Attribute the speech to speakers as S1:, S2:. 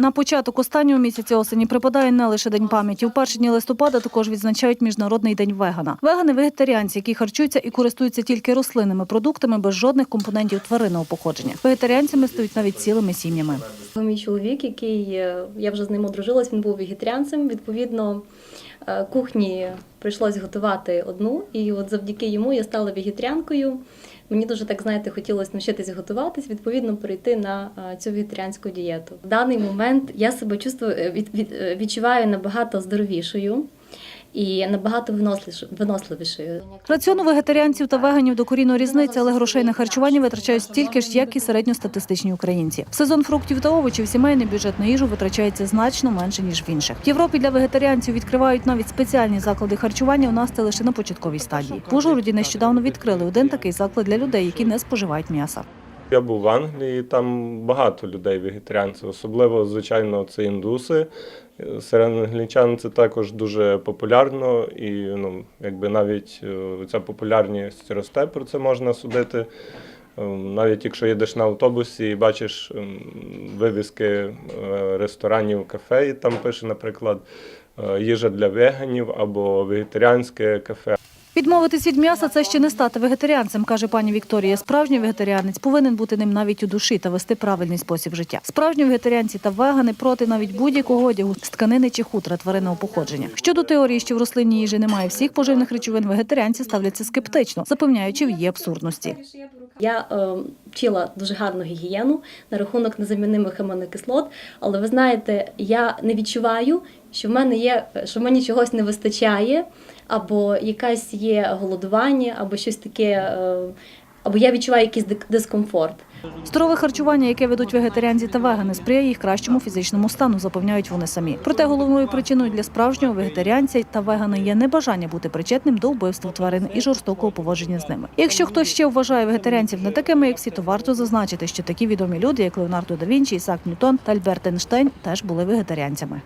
S1: На початок останнього місяця осені припадає не лише день пам'яті. У перші дні листопада також відзначають міжнародний день вегана. Вегани вегетаріанці, які харчуються і користуються тільки рослинними продуктами без жодних компонентів тваринного походження. Вегетаріанцями стають навіть цілими сім'ями.
S2: Мій чоловік, який е, я вже з ним одружилась, він був вегетаріанцем. Відповідно, е, кухні прийшлось готувати одну, і от завдяки йому я стала вегетаріанкою. Мені дуже так знаєте, хотілося навчитись готуватись, відповідно перейти на цю вегетаріанську дієту. В даний момент я себе чувствую е, від, від, е, відчуваю набагато здоровішою і набагато виносливішою.
S1: Раціону вегетаріанців та веганів докорінно різниця, але грошей на харчування витрачають стільки ж, як і середньостатистичні українці. В сезон фруктів та овочів сімейний бюджет на їжу витрачається значно менше ніж в інших. В Європі для вегетаріанців відкривають навіть спеціальні заклади харчування. У нас це лише на початковій стадії. В Ужгороді нещодавно відкрили один такий заклад для людей, які не споживають м'яса.
S3: Я був в Англії, там багато людей вегетаріанців, особливо, звичайно, це індуси. Серед англічан це також дуже популярно, і ну, якби навіть е, ця популярність росте, про це можна судити. Е, Навіть якщо їдеш на автобусі і бачиш вивіски е, ресторанів, кафе, і там пише, наприклад, їжа для веганів або вегетаріанське кафе.
S1: Відмовитись від м'яса це ще не стати вегетаріанцем, каже пані Вікторія. Справжній вегетаріанець повинен бути ним навіть у душі та вести правильний спосіб життя. Справжні вегетаріанці та вегани проти навіть будь-якого одягу з тканини чи хутра тваринного походження. Щодо теорії, що в рослинній їжі немає всіх поживних речовин, вегетаріанці ставляться скептично, запевняючи в її абсурдності.
S2: Я е, вчила дуже гарну гігієну на рахунок незамінимих амінокислот, але ви знаєте, я не відчуваю, що в мене є, що мені чогось не вистачає, або якась є голодування, або щось таке, е, або я відчуваю якийсь дискомфорт.
S1: Здорове харчування, яке ведуть вегетаріанці та вегани, сприяє їх кращому фізичному стану, запевняють вони самі. Проте головною причиною для справжнього вегетаріанця та вегана є небажання бути причетним до вбивства тварин і жорстокого поводження з ними. Якщо хтось ще вважає вегетаріанців не такими, як всі, то варто зазначити, що такі відомі люди, як Леонардо да Вінчі, Ісак Ньютон та Альберт Ейнштейн, теж були вегетаріанцями.